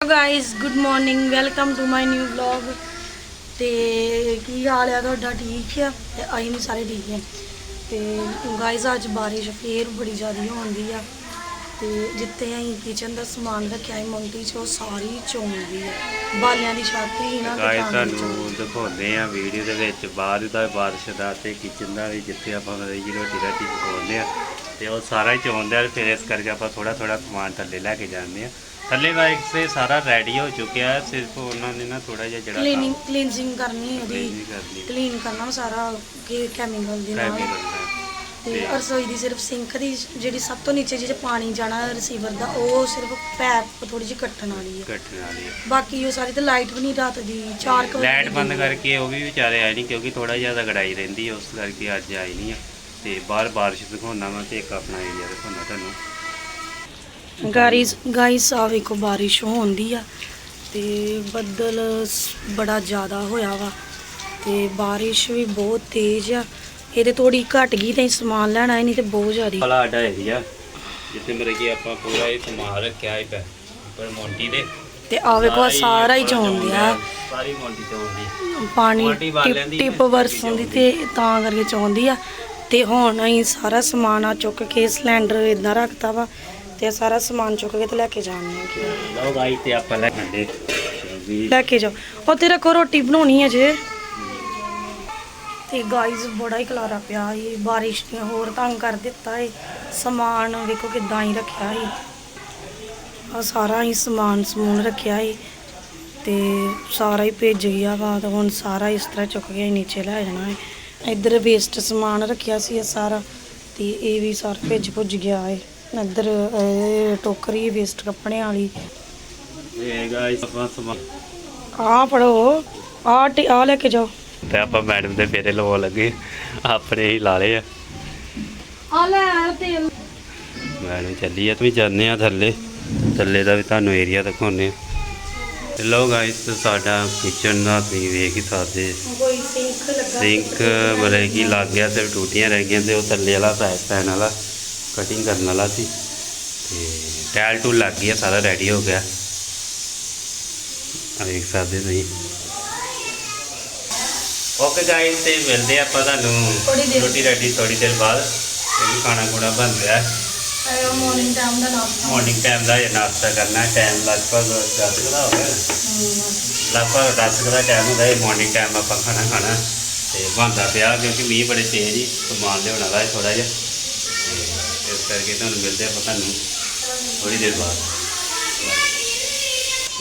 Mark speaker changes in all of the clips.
Speaker 1: Guys good morning welcome to my new vlog ਤੇ ਕੀ ਹਾਲ ਆ ਤੁਹਾਡਾ? ਠੀਕ ਆ? ਤੇ ਅਸੀਂ ਵੀ ਸਾਰੇ ਠੀਕ ਆ। ਤੇ ਗਾਇਸ ਅੱਜ ਬਾਰਿਸ਼ ਫੇਰ ਬੜੀ ਜ਼ਿਆਦਾ ਹੁੰਦੀ ਆ। ਤੇ ਜਿੱਥੇ ਅਸੀਂ ਕਿਚਨ ਦਾ ਸਮਾਨ ਰੱਖਿਆ ਹੈ ਮੰਟੀ ਚ ਉਹ ਸਾਰੀ ਚੋਂਦੀ ਆ। ਬਾਲਿਆਂ ਦੀ ਛੱਤ ਹੀ ਨਾ
Speaker 2: ਗਾਇਸ ਤੁਹਾਨੂੰ ਦਿਖਾਉਂਦੇ ਆ ਵੀਡੀਓ ਦੇ ਵਿੱਚ ਬਾਹਰ ਦਾ ਬਾਰਿਸ਼ ਦਾ ਤੇ ਕਿਚਨ ਦਾ ਵੀ ਜਿੱਥੇ ਆਪਾਂ ਰੋਟੀ ਰਾਟੀ ਪਕਾਉਂਦੇ ਆ। ਤੇ ਉਹ ਸਾਰਾ ਹੀ ਚੋਂਦੇ ਫਿਰ ਇਸ ਕਰਕੇ ਆਪਾਂ ਥੋੜਾ ਥੋੜਾ ਸਮਾਨ ਥੱਲੇ ਲੈ ਕੇ ਜਾਂਦੇ ਆ। ਥੱਲੇ ਵਾਈਕ ਸੇ ਸਾਰਾ ਰੈਡੀ ਹੋ ਚੁੱਕਿਆ ਹੈ ਸਿਰਫ ਉਹਨਾਂ ਨੇ ਨਾ ਥੋੜਾ ਜਿਹਾ ਜਿਹੜਾ
Speaker 1: ਕਲੀਨਿੰਗ ਕਲੀਨਜ਼ਿੰਗ ਕਰਨੀ ਉਹਦੀ। ਕਲੀਨ ਕਰਨਾ ਸਾਰਾ ਕੈਮੀਕਲ ਦੇ ਨਾਲ।
Speaker 2: ਦਾ।
Speaker 1: ਤੇ ਰਸੋਈ ਦੀ ਸਿਰਫ ਸਿੰਕ ਦੀ ਜਿਹੜੀ ਸਭ ਤੋਂ ਨੀਚੇ ਜਿਹੇ ਪਾਣੀ ਜਾਣਾ ਰਿਸੀਵਰ ਦਾ ਉਹ ਸਿਰਫ ਪੈਪ ਥੋੜੀ ਜਿਹੀ ਕੱਟਣ ਵਾਲੀ ਹੈ।
Speaker 2: ਕੱਟਣ ਵਾਲੀ ਆ
Speaker 1: ਬਾਕੀ ਉਹ ਸਾਰੀ ਤੇ ਲਾਈਟ ਵੀ ਨਹੀਂ ਰਾਤ ਦੀ 4 ਵਜੇ
Speaker 2: ਲਾਈਟ
Speaker 1: ਦੀ
Speaker 2: ਬੰਦ
Speaker 1: ਹੈ।
Speaker 2: ਕਰਕੇ ਉਹ ਵੀ ਵਿਚਾਰੇ ਆਏ ਨਹੀਂ ਕਿਉਂਕਿ ਥੋੜਾ ਜਿਹਾ ਰਗੜਾਈ ਰਹਿੰਦੀ ਹੈ ਉਸ ਕਰਕੇ ਅੱਜ ਆਈ ਨਹੀਂ ਤੇ ਬਾਹਰ ਬਾਰਿਸ਼ ਦਿਖਾਉਣਾ ਵਾ ਤੇ ਇੱਕ ਆਪਣਾ ਏਰੀਆ ਦਿਖਾਉਣਾ ਤੁਹਾਨੂੰ।
Speaker 1: ਗਾਈਸ ਗਾਈਸ ਆ ਵੇਖੋ ਬਾਰਿਸ਼ ਹੁੰਦੀ ਆ ਤੇ ਬੱਦਲ ਬੜਾ ਜ਼ਿਆਦਾ ਹੋਇਆ ਵਾ ਤੇ ਬਾਰਿਸ਼ ਵੀ ਬਹੁਤ ਤੇਜ਼ ਆ। ਇਹਦੇ ਥੋੜੀ ਘਟ ਗਈ ਤੇ ਸਮਾਨ ਲੈਣਾ ਨਹੀਂ ਤੇ ਬਹੁਤ ਜ਼ਿਆਦਾ।
Speaker 2: ਵਾਲਾ ਸਾਡਾ ਏਰੀਆ ਜਿੱਥੇ ਮਰੇ ਕਿ ਆਪਾਂ ਪੂਰਾ ਇਹ ਸਮਾਨ ਰੱਖਿਆ ਹੈ ਪੈ ਪਰ ਮੋਂਟੀ ਦੇ।
Speaker 1: ਤੇ ਆ ਵੇਖੋ ਆਹ ਸਾਰਾ ਹੀ ਚੋਂਦਿਆ
Speaker 2: ਸਾਰੀ ਮੋਂਟੀ ਚੋਂਦੀ
Speaker 1: ਪਾਣੀ ਟਿਪ ਵਰਸੋਂ ਦੀ। ਤੇ ਤਾਂ ਕਰਕੇ ਚਾਹੁੰਦੀ ਆ। ਤੇ ਹੁਣ ਅਸੀਂ ਸਾਰਾ ਸਮਾਨ ਆ ਚੁੱਕ ਕੇ ਸਿਲੰਡਰ ਇਦਾਂ ਰੱਖਤਾ ਵਾ। ਤੇ ਸਾਰਾ ਸਮਾਨ ਚੁੱਕ ਕੇ ਤੇ ਲੈ ਕੇ ਜਾਣੀ ਆ।
Speaker 2: ਲਓ ਗਾਈ ਤੇ ਆਪਾਂ ਲੈ ਖੰਡੇ ਵੀ
Speaker 1: ਲੈ ਕੇ ਜਾਓ। ਉੱਥੇ ਰੱਖੋ ਰੋਟੀ ਬਣਾਉਣੀ ਹੈ ਜੇ। ਤੇ ਗਾਈਜ਼ ਬੜਾ ਹੀ ਖਲਾਰਾ ਪਿਆ ਇਹ ਬਾਰਿਸ਼ ਨੇ ਹੋਰ ਤੰਗ ਕਰ ਦਿੱਤਾ ਏ। ਸਮਾਨ ਵੇਖੋ ਕਿਦਾਂ ਹੀ ਰੱਖਿਆ ਏ। ਆ ਸਾਰਾ ਹੀ ਸਮਾਨ ਸਮੂਨ ਰੱਖਿਆ ਏ। ਤੇ ਸਾਰਾ ਹੀ ਭੇਜ ਗਿਆ ਵਾ ਤੇ ਹੁਣ ਸਾਰਾ ਇਸ ਤਰ੍ਹਾਂ ਚੁੱਕ ਕੇ ਨੀਚੇ ਲੈ ਜਾਣਾ ਏ। ਇੱਧਰ ਵੇਸਟ ਸਮਾਨ ਰੱਖਿਆ ਸੀ ਇਹ ਸਾਰਾ ਤੇ ਇਹ ਵੀ ਸਾਰਾ ਭੇਜ ਭੁੱਜ ਗਿਆ ਏ। ਇੱਧਰ ਇਹ ਟੋਕਰੀ ਵੇਸਟ ਕੱਪੜਿਆਂ ਵਾਲੀ।
Speaker 2: ਇਹ ਗਾਈਸ ਆਪਾਂ ਸਮਾਨ
Speaker 1: ਆ ਪੜੋ ਆ ਟੀ ਆ ਲੈ ਕੇ ਜਾਓ।
Speaker 2: ਤੇ ਆਪਾਂ ਮੈਡਮ ਦੇ ਫੇਰੇ ਲਵਾਉਣ ਲੱਗੇ। ਆਪਣੇ ਹੀ ਲਾ ਲਏ ਆ।
Speaker 1: ਆ ਲੈ ਤੇਲ।
Speaker 2: ਮੈਡਮ ਚੱਲੀ ਆ ਤੁਸੀਂ ਜਾਂਦੇ ਆ ਥੱਲੇ। ਥੱਲੇ ਦਾ ਵੀ ਤੁਹਾਨੂੰ ਏਰੀਆ ਦਿਖਾਉਂਦੇ ਆ ਤੇ ਲਓ ਗਾਈਸ ਸਾਡਾ ਕਿਚਨ ਦਾ ਤੁਸੀਂ ਵੇਖ ਹੀ ਸਕਦੇ।
Speaker 1: ਕੋਈ ਸਿੰਕ ਲੱਗਾ।
Speaker 2: ਸਿੰਕ ਮਤਲਬ ਕਿ ਲੱਗ ਗਿਆ ਸਿਰਫ ਟੂਟੀਆਂ ਰਹਿ ਗਈਆਂ ਤੇ ਉਹ ਥੱਲੇ ਵਾਲਾ ਪੈਪ ਪੈਣ ਵਾਲਾ। ਕਟਿੰਗ ਕਰਨ ਵਾਲਾ ਸੀ ਤੇ ਟੈਲ ਟੂਲ ਲੱਗ ਗਿਆ ਸਾਰਾ ਰੈਡੀ ਹੋ ਗਿਆ। ਆ ਵੇਖ ਸਕਦੇ ਤੁਸੀਂ। ਓਕੇ ਗਾਇਸ ਤੇ ਮਿਲਦੇ ਆਪਾਂ ਤੁਹਾਨੂੰ। ਰੋਟੀ ਰਾਟੀ ਥੋੜੀ ਦੇਰ ਬਾਅਦ ਕਿਉਂਕਿ ਖਾਣਾ ਖੁਣਾ ਬਣ ਰਿਹਾ
Speaker 1: ਮਾਰਨਿੰਗ ਟਾਈਮ ਦਾ ਨਾਸ਼ਤਾ।
Speaker 2: ਮਾਰਨਿੰਗ ਟਾਈਮ ਦਾ ਇਹ ਨਾਸ਼ਤਾ ਕਰਨਾ ਟਾਈਮ ਲਗਭਗ 10 ਕੁ ਦਾ ਹੋ ਗਿਆ। ਲਗਭਗ 10 ਕੁ ਦਾ ਟਾਈਮ ਹੁੰਦਾ ਇਹ ਮਾਰਨਿੰਗ ਟਾਈਮ ਆਪਾਂ ਖਾਣਾ ਖਾਣਾ ਤੇ ਬਣਦਾ ਪਿਆ ਕਿਉਂਕਿ ਮੀਂਹ ਬੜੇ ਤੇਜ਼ ਹੀ ਸਮਾਨ ਲਿਆਉਣ ਵਾਲਾ ਹੈ ਥੋੜਾ ਜਿਹਾ। ਕਰਕੇ ਤੁਹਾਨੂੰ ਮਿਲਦੇ ਆਪਾਂ ਤੁਹਾਨੂੰ ਥੋੜੀ ਦੇਰ ਬਾਅਦ।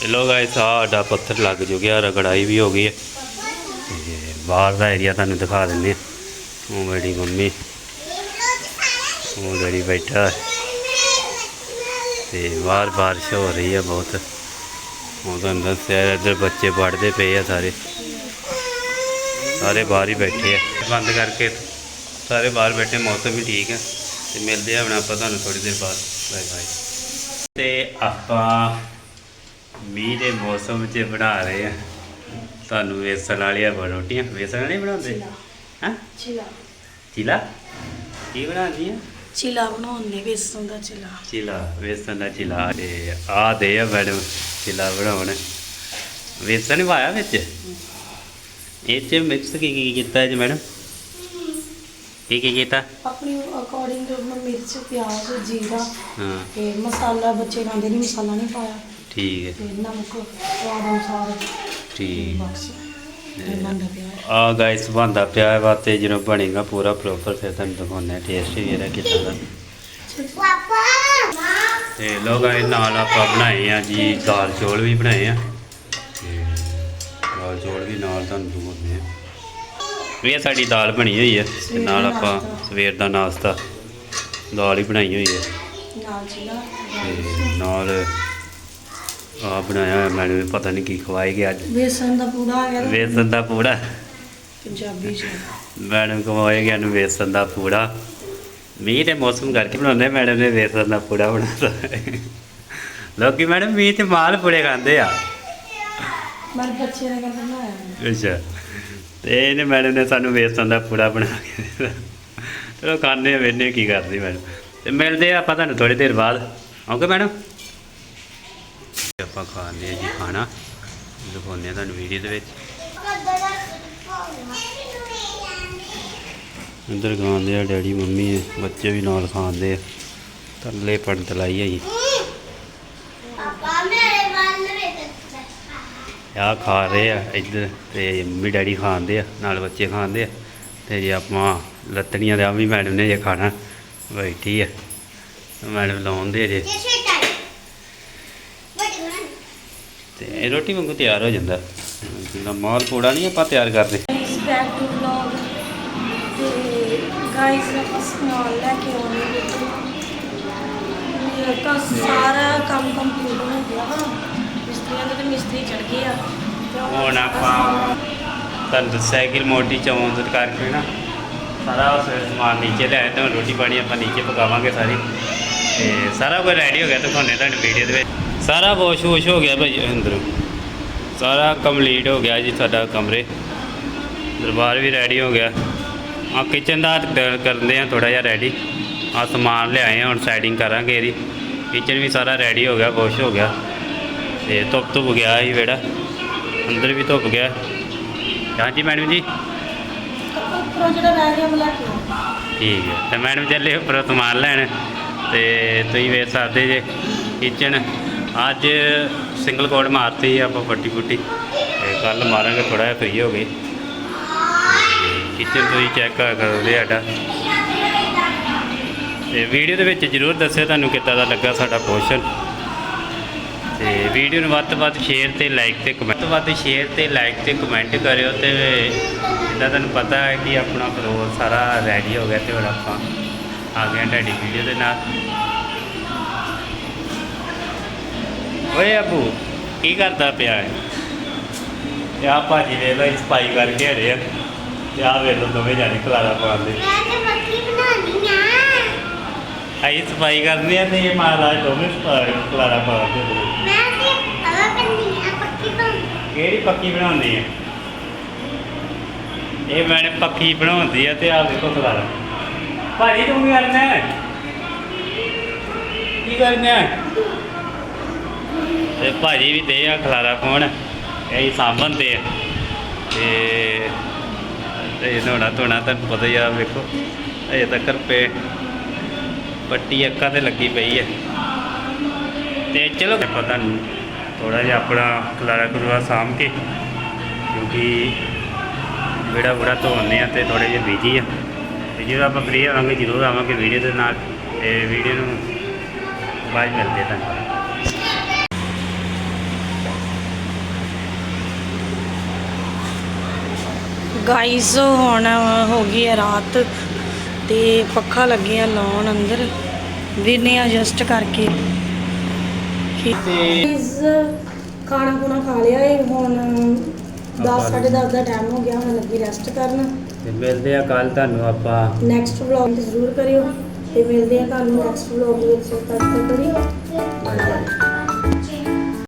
Speaker 2: ਇਹ ਲੋ ਗਾਇਸ ਸਾਡਾ ਪੱਥਰ ਲੱਗ ਚੁੱਕਿਆ, ਰਗੜਾਈ ਵੀ ਹੋ ਗਈ ਹੈ। ਤੇ ਬਾਹਰ ਦਾ ਏਰੀਆ ਤੁਹਾਨੂੰ ਦਿਖਾ ਦਿੰਦੇ ਆ ਉਹ ਮੇਰੀ ਮੰਮੀ, ਉਹ ਡੈਡੀ ਬੈਠਾ ਹੈ। ਤੇ ਬਾਹਰ ਬਾਰਿਸ਼ ਹੋ ਰਹੀ ਹੈ ਬਹੁਤ। ਉਹ ਤੁਹਾਨੂੰ ਦੱਸਿਆ, ਇੱਧਰ ਬੱਚੇ ਪੜ੍ਹਦੇ ਪਏ ਆ ਸਾਰੇ। ਸਾਰੇ ਬਾਹਰ ਹੀ ਬੈਠੇ ਆ। ਬੰਦ ਕਰਕੇ ਸਾਰੇ ਬਾਹਰ ਬੈਠੇ, ਮੌਸਮ ਵੀ ਠੀਕ ਹੈ। ਤੇ ਮਿਲਦੇ ਆ ਹੁਣ ਆਪਾਂ ਤੁਹਾਨੂੰ ਥੋੜੀ ਦੇਰ ਬਾਅਦ। ਬਾਏ ਬਾਏ ਤੇ ਆਪਾਂ ਮੀਂਹ ਦੇ ਮੌਸਮ 'ਚ ਬਣਾ ਰਹੇ ਆ। ਤੁਹਾਨੂੰ ਵੇਸਣ ਵਾਲੀਆਂ ਰੋਟੀਆਂ ਵੇਸਣ ਵਾਲੀ ਬਣਾਉਂਦੇ? ਹਾਂ?
Speaker 1: ਚਿਲਾ।
Speaker 2: ਚੀਲਾ? ਕੀ ਬਣਾਉਂਦੀ ਆ?
Speaker 1: ਚਿਲਾ ਬਣਾਉਂਦੇ ਵੇਸਣ ਦਾ ਚਿਲਾ।
Speaker 2: ਚਿਲਾ ਵੇਸਣ ਦਾ ਚਿਲਾ। ਤੇ ਆ ਦੇ ਆ ਮੈਡਮ ਚਿਲਾ ਬਣਾਉਣ। ਵੇਸਣ ਪਾਇਆ ਵਿੱਚ? ਇਹ ਚ ਮਿਕਸ ਕੀ ਕੀ ਕੀਤਾ ਜੀ ਮੈਡਮ? ਕੀ ਕੀ ਕੀਤਾ?
Speaker 1: ਆਪਣੀ ਅਕੋਰਡਿੰਗ ਮਿਰਚ ਪਿਆਜ਼ ਜੀਰਾ
Speaker 2: ਹਾਂ।
Speaker 1: ਤੇ ਮਸਾਲਾ ਬੱਚੇ ਖਾਂਦੇ ਨਹੀਂ ਮਸਾਲਾ ਨਹੀਂ ਪਾਇਆ।
Speaker 2: ਠੀਕ ਹੈ।
Speaker 1: ਤੇ ਨਮਕ ਸਵਾਦ ਅਨੁਸਾਰ
Speaker 2: ਠੀਕ।
Speaker 1: ਬਸ ਇਹ।
Speaker 2: ਆ ਗਾਇਸ ਬੰਦਾ ਪਿਆ ਹੈ ਵਾ ਤੇ ਜਦੋਂ ਬਣੇਗਾ ਪੂਰਾ ਪ੍ਰੋਪਰ ਫਿਰ ਤੁਹਾਨੂੰ ਦਿਖਾਉਂਦੇ ਟੇਸਟ ਵੀ ਇਹਦਾ ਕਿੱਦਾਂ ਦਾ। ਤੇ ਲੋ ਗਾਇਸ ਨਾਲ ਆਪਾਂ ਬਣਾਏ ਆ ਜੀ ਦਾਲ ਚੌਲ ਵੀ ਬਣਾਏ ਆ। ਤੇ ਦਾਲ ਚੌਲ ਵੀ ਨਾਲ ਤੁਹਾਨੂੰ ਦਿਖਾਉਂਦੇ ਆ ਇਹ ਸਾਡੀ ਦਾਲ ਬਣੀ ਹੋਈ ਹੈ ਤੇ ਨਾਲ ਆਪਾਂ ਸਵੇਰ ਦਾ ਨਾਸ਼ਤਾ ਦਾਲ ਹੀ ਬਣਾਈ ਹੋਈ ਹੈ।
Speaker 1: ਨਾਲ ਚਿਲਾ
Speaker 2: ਤੇ ਨਾਲ ਆ ਬਣਾਇਆ ਹੋਇਆ ਮੈਨੂੰ ਪਤਾ ਨਹੀਂ ਕੀ ਖਵਾਏਗੀ ਅੱਜ।
Speaker 1: ਵੇਸਣ ਦਾ ਪੂੜਾ ਆ ਗਿਆ
Speaker 2: ਵੇਸਣ ਦਾ ਪੂੜਾ।
Speaker 1: ਪੰਜਾਬੀ ਚ।
Speaker 2: ਮੈਡਮ ਖਵਾਏਗਾ ਨੂੰ ਵੇਸਣ ਦਾ ਪੂੜਾ। ਮੀਂਹ ਦੇ ਮੌਸਮ ਕਰਕੇ ਬਣਾਉਂਦੇ ਮੈਡਮ ਨੇ ਵੇਸਣ ਦਾ ਪੂੜਾ ਬਣਾਤਾ। ਲੋਕੀ ਮੈਡਮ ਮੀਂਹ ਤੇ ਮਾਲ ਪੂੜੇ ਖਾਂਦੇ ਆ।
Speaker 1: ਮੇਰੇ ਬੱਚੇ ਨੇ ਕਹਿੰਦੇ ਬਣਾਇਆ
Speaker 2: ਅੱਛਾ। ਤੇ ਇਹਨੇ ਮੈਡਮ ਨੇ ਸਾਨੂੰ ਵੇਸਣ ਦਾ ਪੂੜਾ ਬਣਾ ਕੇ ਦਿੱਤਾ। ਚਲੋ ਖਾਣੇ ਆ ਵੇਨੇ ਕੀ ਕਰਦੀ ਮੈਡਮ ਤੇ ਮਿਲਦੇ ਆ ਆਪਾਂ ਤੁਹਾਨੂੰ ਥੋੜੀ ਦੇਰ ਬਾਅਦ। ਓਕੇ ਮੈਡਮ ਆਪਾਂ ਆਪਾਂ ਆ ਜੀ ਖਾਣਾ। ਦਿਖਾਉਂਦੇ ਆ ਤੁਹਾਨੂੰ ਵੀਡੀਓ ਦੇ ਵਿੱਚ। ਅੰਦਰ ਖਾਂਦੇ ਆ ਡੈਡੀ ਮੰਮੀ, ਬੱਚੇ ਵੀ ਨਾਲ ਖਾਂਦੇ ਆ। ਥੱਲੇ ਪੜਤ ਲਾਈ ਹੈ ਜੀ
Speaker 3: ਪਾਪਾ ਮੇਰੇ ਵੱਲ ਵੇਖ
Speaker 2: ਆ ਖਾ ਰਹੇ ਆ ਇੱਧਰ ਤੇ ਮੰਮੀ ਡੈਡੀ ਖਾਂਦੇ ਆ ਨਾਲ ਬੱਚੇ ਖਾਂਦੇ ਆ ਤੇ ਜੇ ਆਪਾਂ ਲੱਤੜੀਆਂ ਦੇ ਆ ਵੀ ਮੈਡਮ ਨੇ ਜੇ ਖਾਣਾ ਬੈਠੀ ਆ। ਮੈਡਮ ਲਾਉਂਦੇ ਜੇ। ਤੇ ਇਹ ਰੋਟੀ ਵਾਂਗੂ ਤਿਆਰ ਹੋ ਜਾਂਦਾ। ਜਿੰਨਾ ਮਾਲ ਪੂੜਾ ਨਹੀਂ ਆਪਾਂ ਤਿਆਰ ਕਰਦੇ।
Speaker 1: ਬੈਕ ਟੂ ਵਲੌਗ ਤੇ ਗਾਇਸ ਆਪਾਂ ਸਮਾਨ ਲੈ ਕੇ ਆਉਣੇ ਵਿੱਚ ਮੇਰਾ ਤਾਂ ਸਾਰਾ ਕੰਮ ਕੰਪਲੀਟ ਹੋ ਗਿਆ। ਮਿਸਤਰੀਆਂ ਦੇ ਤੇ ਮਿਸਤਰੀ ਚੜ ਗਏ ਆ। ਤੇ
Speaker 2: ਹੁਣ ਆਪਾਂ ਤੁਹਾਨੂੰ ਦੱਸਿਆ ਕਿ ਮੋਟੀ ਚੌਂਦ ਕਰਕੇ ਨਾ ਸਾਰਾ ਸਮਾਨ ਨੀਚੇ ਲੈ ਆਏ ਤੇ ਹੁਣ ਰੋਟੀ ਪਾਣੀ ਆਪਾਂ ਨੀਚੇ ਪਕਾਵਾਂਗੇ ਸਾਰੀ। ਤੇ ਸਾਰਾ ਕੁਝ ਰੈਡੀ ਹੋ ਗਿਆ ਦਿਖਾਉਂਦੇ ਤੁਹਾਨੂੰ ਵੀਡੀਓ ਦੇ ਵਿੱਚ। ਸਾਰਾ ਵਾਸ਼ ਵੂਸ਼ ਹੋ ਗਿਆ ਭਾਈ ਅੰਦਰੋਂ। ਸਾਰਾ ਕੰਪਲੀਟ ਹੋ ਗਿਆ ਜੀ ਸਾਡਾ ਕਮਰੇ। ਦਰਬਾਰ ਵੀ ਰੈਡੀ ਹੋ ਗਿਆ। ਆ ਕਿਚਨ ਦਾ ਕ- ਕਰਦੇ ਆ ਥੋੜਾ ਜਿਹਾ ਰੈਡੀ ਆ ਸਮਾਨ ਲਿਆਏ ਹੁਣ ਸੈਟਿੰਗ ਕਰਾਂਗੇ ਇਹਦੀ। ਕਿਚਨ ਵੀ ਸਾਰਾ ਰੈਡੀ ਹੋ ਗਿਆ ਵਾਸ਼ ਹੋ ਗਿਆ। ਤੇ ਧੁੱਪ ਧੁੱਪ ਗਿਆ ਸੀ ਵਿਹੜਾ। ਅੰਦਰ ਵੀ ਧੁੱਪ ਗਿਆ। ਹਾਂਜੀ ਮੈਡਮ ਜੀ?
Speaker 1: ਉੱਪਰੋਂ ਜਿਹੜਾ ਰਹਿ ਗਿਆ ਉਹ ਲੈ ਕੇ ਆਉਣਾ
Speaker 2: ਠੀਕ ਹੈ। ਤੇ ਮੈਡਮ ਚੱਲੇ ਉੱਪਰੋਂ ਸਮਾਨ ਲੈਣ। ਤੇ ਤੁਸੀਂ ਵੇਖ ਸਕਦੇ ਜੇ ਕਿਚਨ ਅੱਜ ਸਿੰਗਲ ਕੋਡ ਮਾਰਤੀ ਆਪਾਂ ਪੱਟੀ ਪੁੱਟੀ ਤੇ ਕੱਲ ਮਾਰਾਂਗੇ ਥੋੜਾ ਜਿਹਾ ਫ੍ਰੀ ਹੋ ਗਏ। ਕਿਚਨ ਤੁਸੀਂ ਚੈੱਕ ਕਰ ਸਕਦੇ ਸਾਡਾ। ਤੇ ਵੀਡੀਓ ਦੇ ਵਿੱਚ ਜਰੂਰ ਦੱਸਿਓ ਤੁਹਾਨੂੰ ਕਿੱਦਾਂ ਦਾ ਲੱਗਾ ਸਾਡਾ ਪੋਰਸ਼ਨ ਤੇ ਵੀਡੀਓ ਨੂੰ ਵੱਧ ਤੋਂ ਵੱਧ ਸ਼ੇਅਰ ਤੇ ਲਾਈਕ ਤੇ ਕਮੈਂਟ ਤੋਂ ਵੱਧ ਸ਼ੇਅਰ ਤੇ ਲਾਈਕ ਤੇ ਕਮੈਂਟ ਕਰਿਓ ਤੇ ਜਿੱਦਾਂ ਤੁਹਾਨੂੰ ਪਤਾ ਹੈ ਕਿ ਆਪਣਾ ਫਲੋਰ ਸਾਰਾ ਰੈਡੀ ਹੋ ਗਿਆ ਤੇ ਹੁਣ ਆਪਾਂ ਆ ਗਏ ਹਾਂ ਤੁਹਾਡੀ ਵੀਡੀਓ ਦੇ ਨਾਲ। ਓਏ ਅਬੂ, ਕੀ ਕਰਦਾ ਪਿਆ ਹੈ? ਤੇ ਆ ਭਾਜੀ ਵੇਖ ਲਓ ਸਫ਼ਾਈ ਕਰਕੇ ਹਰੇ ਆ। ਤੇ ਆ ਵੇਖ ਲਓ, ਦੋਵੇਂ ਜਾਣੇ ਖਲਾਰਾ ਪਾਉਂਦੇ
Speaker 3: ਮੈਂ ਤੇ ਮੱਕੀ ਬਣਾਉਣੀ ਆ।
Speaker 2: ਆਈ ਸਫ਼ਾਈ ਕਰਨੀ ਆ ਤੇ ਇਹ ਮਹਾਰਾਜ ਦੋਵੇਂ ਸਫ਼ਾਈ ਖਲਾਰਾ ਪਾਉਂਦੇ ਨੇ।
Speaker 3: ਮੈਂ ਤੇ ਹਵਾ ਕਰਨੀ ਆ ਪੱਕੀ ਬਣਾਉਣੀ
Speaker 2: ਕਿਹੜੀ ਪੱਕੀ ਬਣਾਉਂਦੀ ਹੈ ਇਹ ਮੈਨੇ ਪੱਕੀ ਬਣਾਉਂਦੀ ਆ ਤੇ ਆ ਵੇਖੋ ਖਲਾਰਾ। ਭਾਜੀ ਤੂੰ ਕੀ ਕਰਨਾ ਹੈ? ਕੀ ਕਰਨਾ ਹੈ? ਤੇ ਭਾਜੀ ਵੀ ਦੇ ਆ ਖਲਾਰਾ ਫੋਨ। ਇਹ ਸਾਂਭਣ ਤੇ ਆ। ਤੇ ਤੇ ਨੋਣਾ ਧੋਣਾ ਤੁਹਾਨੂੰ ਪਤਾ ਹੀ ਆ ਵੇਖੋ। ਅਜੇ ਤੱਕ ਪੇ ਪੱਟੀ ਅੱਖਾਂ ਤੇ ਲੱਗੀ ਪਈ ਹੈ। ਤੇ ਚਲੋ ਆਪਾਂ ਤੁਹਾਨੂੰ ਥੋੜਾ ਜਿਹਾ ਆਪਣਾ ਖਲਾਰਾ ਖਲੂਰਾ ਸਾਂਭ ਕੇ, ਕਿਉਂਕਿ ਵਿੜਾ ਬੁੜਾ ਧੋਣੇ ਆ ਤੇ ਥੋੜੇ ਜਿਹਾ ਬਿਜ਼ੀ ਆ। ਤੇ ਜਦੋਂ ਆਪਾਂ ਫ੍ਰੀ ਆਵਾਂਗੇ ਜ਼ਰੂਰ ਆਵਾਂਗੇ ਵੀਡੀਓ ਦੇ ਨਾਲ, ਤੇ ਵੀਡੀਓ ਨੂੰ ਬਾਅਦ 'ਚ ਮਿਲਦੇ ਤੁਹਾਨੂੰ।
Speaker 1: ਗਾਈਸ ਹੁਣ ਹੋ ਗਈ ਹੈ ਰਾਤ। ਤੇ ਪੱਖਾ ਲੱਗੇ ਆ ਲਾਉਣ ਅੰਦਰ। ਵੀਨੇ ਐਡਜਸਟ ਕਰਕੇ। ਗਾਈਸ ਖਾਣਾ ਖੁਣਾ ਖਾ ਲਿਆ ਏ ਹੁਣ 10 10:30 ਦਾ ਟਾਈਮ ਹੋ ਗਿਆ ਹੁਣ ਲੱਗੀ ਰੈਸਟ ਕਰਨ।
Speaker 2: ਤੇ ਮਿਲਦੇ ਆ ਕੱਲ ਤੁਹਾਨੂੰ ਆਪਾਂ।
Speaker 1: ਨੈਕਸਟ ਵਲੌਗ ਜ਼ਰੂਰ ਕਰਿਓ ਤੇ ਮਿਲਦੇ ਆ ਤੁਹਾਨੂੰ ਨੈਕਸਟ ਵਲੌਗ ਵਿੱਚ। ਤਦ ਤੱਕ ਲਈ
Speaker 2: ਬਾਏ ਬਾਏ